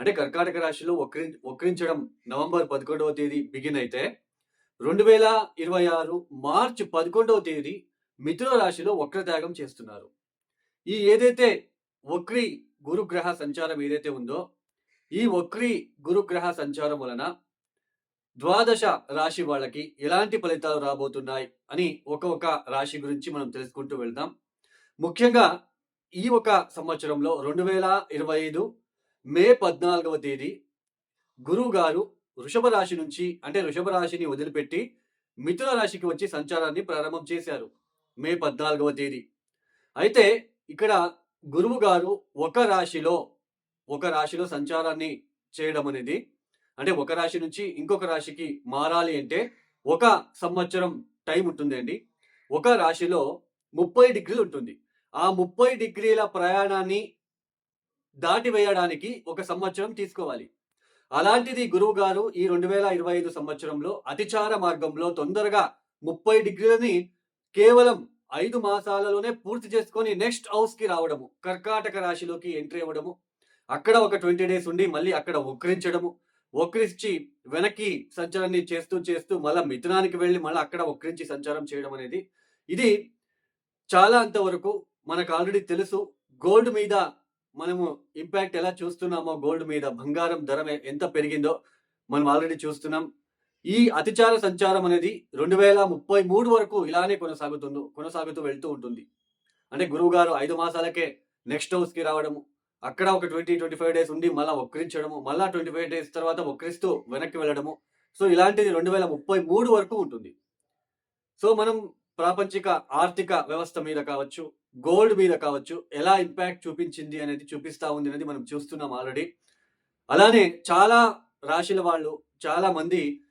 అంటే కర్కాటక రాశిలో వక్రి వక్రించడం నవంబర్ పదకొండవ తేదీ బిగిన్ అయితే రెండు వేల ఇరవై ఆరు మార్చ్ పదకొండవ తేదీ మిథున రాశిలో వక్రత్యాగం చేస్తున్నారు. ఈ ఏదైతే వక్రి గురుగ్రహ సంచారం ఏదైతే ఉందో ఈ వక్రి గురుగ్రహ సంచారం వలన ద్వాదశ రాశి వాళ్ళకి ఎలాంటి ఫలితాలు రాబోతున్నాయి అని ఒక్కొక్క రాశి గురించి మనం తెలుసుకుంటూ వెళ్దాం. ముఖ్యంగా ఈ ఒక సంవత్సరంలో రెండు వేల ఇరవై ఐదు మే పద్నాలుగవ తేదీ గురువు గారు వృషభ రాశి నుంచి అంటే వృషభ రాశిని వదిలిపెట్టి మిథున రాశికి వచ్చి సంచారాన్ని ప్రారంభం చేశారు మే పద్నాలుగవ తేదీ. అయితే ఇక్కడ గురువు గారు ఒక రాశిలో ఒక రాశిలో సంచారాన్ని చేయడం అనేది అంటే ఒక రాశి నుంచి ఇంకొక రాశికి మారాలి అంటే ఒక సంవత్సరం టైం ఉంటుందండి ఒక రాశిలో ముప్పై డిగ్రీలు ఉంటుంది. ఆ ముప్పై డిగ్రీల ప్రయాణాన్ని దాటి వేయడానికి ఒక సంవత్సరం తీసుకోవాలి. అలాంటిది గురువు గారు ఈ రెండు వేల ఇరవై ఐదు సంవత్సరంలో అతిచార మార్గంలో తొందరగా ముప్పై డిగ్రీలని కేవలం ఐదు మాసాలలోనే పూర్తి చేసుకొని నెక్స్ట్ హౌస్కి రావడము కర్కాటక రాశిలోకి ఎంట్రీ అవ్వడము అక్కడ ఒక ట్వంటీ డేస్ ఉండి మళ్ళీ అక్కడ వక్రించడము వక్రించి వెనక్కి సంచారాన్ని చేస్తూ చేస్తూ మళ్ళీ మిథునానికి వెళ్ళి మళ్ళీ అక్కడ వక్రించి సంచారం చేయడం అనేది ఇది చాలా అంతవరకు మనకు ఆల్రెడీ తెలుసు. గోల్డ్ మీద మనము ఇంపాక్ట్ ఎలా చూస్తున్నామో గోల్డ్ మీద బంగారం ధర ఎంత పెరిగిందో మనం ఆల్రెడీ చూస్తున్నాం. ఈ అతిచార సంచారం అనేది రెండు వేల ముప్పై మూడు వరకు ఇలానే కొనసాగుతుందో కొనసాగుతూ వెళ్తూ ఉంటుంది. అంటే గురువు గారు ఐదు మాసాలకే నెక్స్ట్ హౌస్కి రావడము అక్కడ ఒక ట్వంటీ ట్వంటీ ఫైవ్ డేస్ ఉండి మళ్ళీ వక్రించడము మళ్ళీ ట్వంటీ ఫైవ్ డేస్ తర్వాత వక్రిస్తూ వెనక్కి వెళ్ళడము. సో ఇలాంటిది రెండు వేల ముప్పై మూడు వరకు ఉంటుంది. సో మనం ప్రాపంచిక ఆర్థిక వ్యవస్థ మీద కావచ్చు గోల్డ్ మీద కావచ్చు ఎలా ఇంపాక్ట్ చూపించింది అనేది చూపిస్తూ ఉంది అనేది మనం చూస్తున్నాం ఆల్రెడీ. అలానే చాలా రాశుల వాళ్ళు చాలా మంది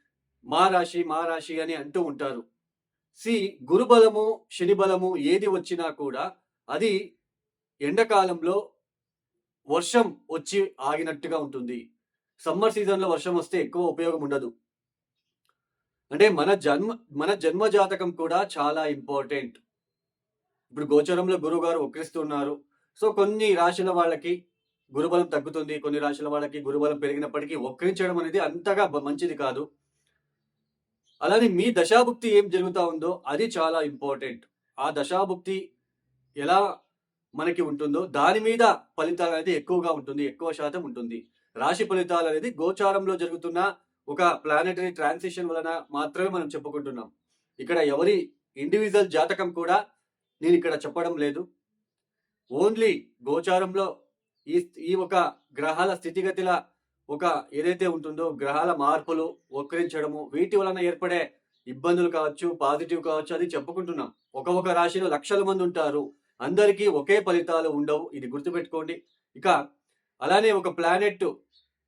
మా రాశి మా రాశి అని అంటూ ఉంటారు. సి గురుబలము శని బలము ఏది వచ్చినా కూడా అది ఎండాకాలంలో వర్షం వచ్చి ఆగినట్టుగా ఉంటుంది. సమ్మర్ సీజన్లో వర్షం వస్తే ఎక్కువ ఉపయోగం ఉండదు. అంటే మన జన్మ మన జన్మ జాతకం కూడా చాలా ఇంపార్టెంట్. ఇప్పుడు గోచరంలో గురువు గారు వక్రిస్తున్నారు సో కొన్ని రాశుల వాళ్ళకి గురుబలం తగ్గుతుంది. కొన్ని రాశుల వాళ్ళకి గురుబలం పెరిగినప్పటికీ వక్రించడం అనేది అంతగా మంచిది కాదు. అలానే మీ దశాభుక్తి ఏం జరుగుతూ ఉందో అది చాలా ఇంపార్టెంట్. ఆ దశాభుక్తి ఎలా మనకి ఉంటుందో దాని మీద ఫలితాలు అనేది ఎక్కువగా ఉంటుంది. ఎక్కువ శాతం ఉంటుంది. రాశి ఫలితాలు అనేది గోచారంలో జరుగుతున్న ఒక ప్లానెటరీ ట్రాన్సిషన్ వలన మాత్రమే మనం చెప్పుకుంటున్నాం. ఇక్కడ ఎవరి ఇండివిజువల్ జాతకం కూడా నేను ఇక్కడ చెప్పడం లేదు. ఓన్లీ గోచారంలో ఈ ఈ ఒక గ్రహాల స్థితిగతిల ఒక ఏదైతే ఉంటుందో గ్రహాల మార్పులు వక్రించడము వీటి వలన ఏర్పడే ఇబ్బందులు కావచ్చు పాజిటివ్ కావచ్చు అది చెప్పుకుంటున్నాం. ఒక ఒక రాశిలో లక్షల మంది ఉంటారు. అందరికీ ఒకే ఫలితాలు ఉండవు. ఇది గుర్తుపెట్టుకోండి. ఇక అలానే ఒక ప్లానెట్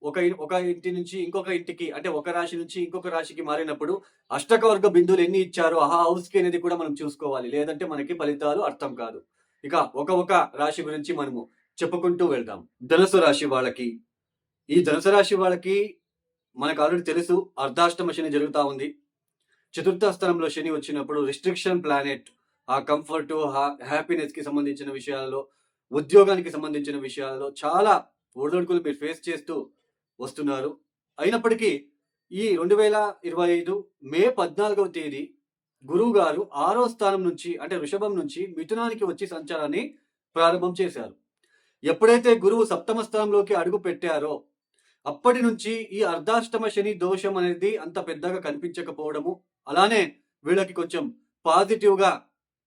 ఒక ఇ- ఒక ఇంటి నుంచి ఇంకొక ఇంటికి అంటే ఒక రాశి నుంచి ఇంకొక రాశికి మారినప్పుడు అష్టకవర్గ బిందువులు ఎన్ని ఇచ్చారో? ఆ హౌస్కి అనేది కూడా మనం చూసుకోవాలి. లేదంటే మనకి ఫలితాలు అర్థం కాదు. ఇక ఒక ఒక రాశి గురించి మనము చెప్పుకుంటూ వెళ్దాం. ధనుసు రాశి వాళ్ళకి. ఈ ధనుసు రాశి వాళ్ళకి మనకు ఆల్రెడీ తెలుసు అర్ధాష్టమ శని జరుగుతూ ఉంది. చతుర్థ స్థానంలో శని వచ్చినప్పుడు రిస్ట్రిక్షన్ ప్లానెట్ ఆ కంఫర్ట్ హ్యాపీనెస్కి సంబంధించిన విషయాలలో ఉద్యోగానికి సంబంధించిన విషయాలలో చాలా ఒడిదొడుకులు మీరు ఫేస్ చేస్తూ వస్తున్నారు. అయినప్పటికీ ఈ రెండు వేల ఇరవై ఐదు మే పద్నాలుగవ తేదీ గురువు గారు ఆరో స్థానం నుంచి అంటే వృషభం నుంచి మిథునానికి వచ్చి సంచారాన్ని ప్రారంభం చేశారు. ఎప్పుడైతే గురువు సప్తమ స్థానంలోకి అడుగు పెట్టారో అప్పటి నుంచి ఈ అర్ధాష్టమ శని దోషం అనేది అంత పెద్దగా కనిపించకపోవడము అలానే వీళ్ళకి కొంచెం పాజిటివ్గా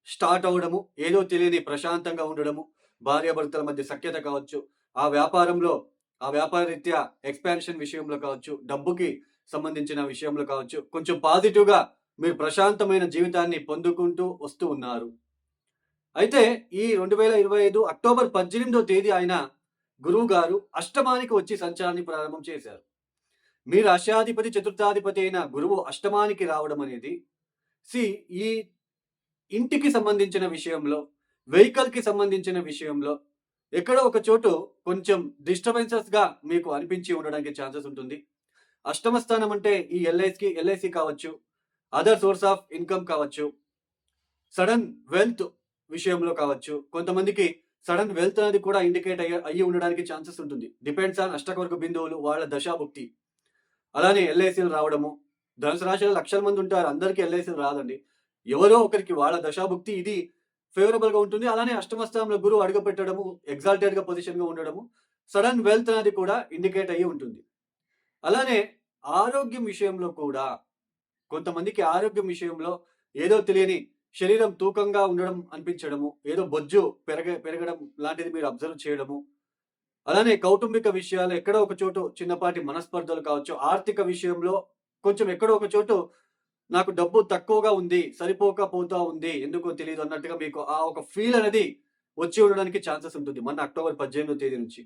స్టార్ట్ అవ్వడము ఏదో తెలియని ప్రశాంతంగా ఉండడము భార్యాభర్తల మధ్య సఖ్యత కావచ్చు ఆ వ్యాపారంలో ఆ వ్యాపార రీత్యా ఎక్స్పాన్షన్ విషయంలో కావచ్చు డబ్బుకి సంబంధించిన విషయంలో కావచ్చు కొంచెం పాజిటివ్గా మీరు ప్రశాంతమైన జీవితాన్ని పొందుకుంటూ వస్తూ ఉన్నారు. అయితే ఈ రెండు వేల ఇరవై ఐదు అక్టోబర్ పద్దెనిమిదో తేదీ ఆయన గురువు గారు అష్టమానికి వచ్చి సంచారాన్ని ప్రారంభం చేశారు. మీ రాష్ట్రాధిపతి చతుర్థాధిపతి అయిన గురువు అష్టమానికి రావడం అనేది సి ఈ ఇంటికి సంబంధించిన విషయంలో వెహికల్కి సంబంధించిన విషయంలో ఎక్కడో ఒక చోటు కొంచెం డిస్టర్బెన్సెస్గా మీకు అనిపించి ఉండడానికి ఛాన్సెస్ ఉంటుంది. అష్టమ స్థానం అంటే ఈ ఎల్ఐసికి ఎల్ఐసి కావచ్చు అదర్ సోర్స్ ఆఫ్ ఇన్కమ్ కావచ్చు సడన్ వెల్త్ విషయంలో కావచ్చు. కొంతమందికి సడన్ వెల్త్ అనేది కూడా ఇండికేట్ అయ్యి అయ్యి ఉండడానికి ఛాన్సెస్ ఉంటుంది. డిపెండ్స్ ఆన్ అష్టకవర్గ బిందువులు వాళ్ళ దశాభుక్తి. అలానే ఎల్ఐసీలు రావడము ధనుసు రాశిలో లక్షల మంది ఉంటారు అందరికీ ఎల్ఐసీలు రాదండి. ఎవరో ఒకరికి వాళ్ళ దశాభుక్తి ఇది ఫేవరబుల్గా ఉంటుంది. అలానే అష్టమ స్థానంలో గురువు అడుగుపెట్టడము ఎగ్జాల్టెడ్గా పొజిషన్గా ఉండడము సడన్ వెల్త్ అనేది కూడా ఇండికేట్ అయ్యి ఉంటుంది. అలానే ఆరోగ్యం విషయంలో కూడా కొంతమందికి ఆరోగ్యం విషయంలో ఏదో తెలియని శరీరం తూకంగా ఉండడం అనిపించడము ఏదో బొజ్జు పెరగ పెరగడం లాంటిది మీరు అబ్జర్వ్ చేయడము. అలానే కౌటుంబిక విషయాలు ఎక్కడో ఒక చోటు చిన్నపాటి మనస్పర్ధలు కావచ్చు ఆర్థిక విషయంలో కొంచెం ఎక్కడో ఒక చోటు నాకు డబ్బు తక్కువగా ఉంది సరిపోకపోతా ఉంది ఎందుకో తెలియదు అన్నట్టుగా మీకు ఆ ఒక ఫీల్ అనేది వచ్చి ఉండడానికి ఛాన్సెస్ ఉంటుంది. మన అక్టోబర్ పద్దెనిమిదవ తేదీ నుంచి.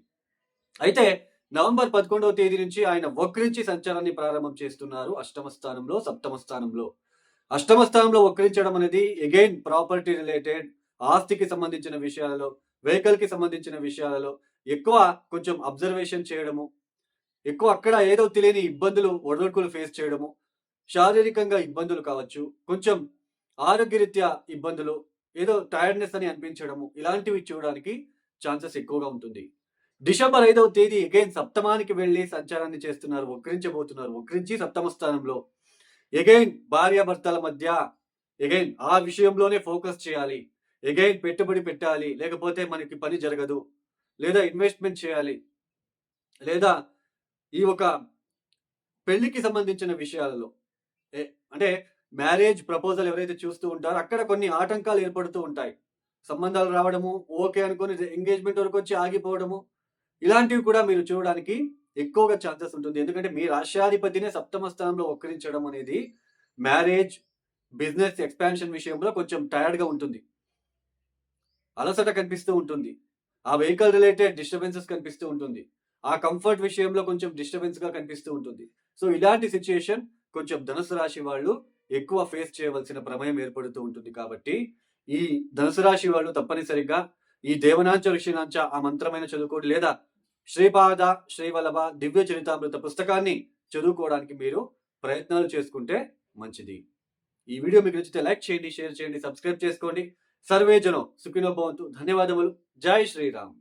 అయితే నవంబర్ పదకొండవ తేదీ నుంచి ఆయన వక్రించి సంచారాన్ని ప్రారంభం చేస్తున్నారు అష్టమ స్థానంలో సప్తమ స్థానంలో. అష్టమ స్థానంలో వక్రించడం అనేది అగైన్ ప్రాపర్టీ రిలేటెడ్ ఆస్తికి సంబంధించిన విషయాలలో వెహికల్కి సంబంధించిన విషయాలలో ఎక్కువ కొంచెం అబ్జర్వేషన్ చేయడము ఎక్కువ అక్కడ ఏదో తెలియని ఇబ్బందులు ఒడదొడుకులు ఫేస్ చేయడము శారీరకంగా ఇబ్బందులు కావచ్చు కొంచెం ఆరోగ్యరీత్యా ఇబ్బందులు ఏదో టైర్డ్నెస్ అని అనిపించడము ఇలాంటివి చూడడానికి ఛాన్సెస్ ఎక్కువగా ఉంటుంది. డిసెంబర్ ఐదవ తేదీ అగైన్ సప్తమానికి వెళ్ళి సంచారాన్ని చేస్తున్నారు వక్రించబోతున్నారు. వక్రించి సప్తమ స్థానంలో ఎగైన్ భార్యాభర్తల మధ్య ఎగైన్ ఆ విషయంలోనే ఫోకస్ చేయాలి. ఎగైన్ పెట్టుబడి పెట్టాలి. లేకపోతే మనకి పని జరగదు. లేదా ఇన్వెస్ట్మెంట్ చేయాలి. లేదా ఈ ఒక పెళ్ళికి సంబంధించిన విషయాలలో అంటే మ్యారేజ్ ప్రపోజల్ ఎవరైతే చూస్తూ ఉంటారో అక్కడ కొన్ని ఆటంకాలు ఏర్పడుతూ ఉంటాయి. సంబంధాలు రావడము ఓకే అనుకుని ఎంగేజ్మెంట్ వరకు వచ్చి ఆగిపోవడము ఇలాంటివి కూడా మీరు చూడడానికి ఎక్కువగా ఛాన్సెస్ ఉంటుంది. ఎందుకంటే మీ రాష్ట్రాధిపతినే సప్తమ స్థానంలో వక్రించడం అనేది మ్యారేజ్ బిజినెస్ ఎక్స్పాన్షన్ విషయంలో కొంచెం టైర్డ్గా ఉంటుంది. అలసట కనిపిస్తూ ఉంటుంది. ఆ వెహికల్ రిలేటెడ్ డిస్టర్బెన్సెస్ కనిపిస్తూ ఉంటుంది. ఆ కంఫర్ట్ విషయంలో కొంచెం డిస్టర్బెన్స్గా కనిపిస్తూ ఉంటుంది. సో ఇలాంటి సిచ్యుయేషన్ కొంచెం ధనుసు రాశి వాళ్ళు ఎక్కువ ఫేస్ చేయవలసిన ప్రమేయం ఏర్పడుతూ ఉంటుంది కాబట్టి ఈ ధనుసు రాశి వాళ్ళు తప్పనిసరిగా ఈ దేవనాంచ ఋషినాంచ ఆ మంత్రమైన చదువుకోండి. లేదా శ్రీపాద శ్రీవల్లభ దివ్య చరితామృత పుస్తకాన్ని చదువుకోవడానికి మీరు ప్రయత్నాలు చేసుకుంటే మంచిది. ఈ వీడియో మీకు నచ్చితే లైక్ చేయండి షేర్ చేయండి సబ్స్క్రైబ్ చేసుకోండి. సర్వేజనం సుఖినో భవంతు. ధన్యవాదములు. జై శ్రీరామ్.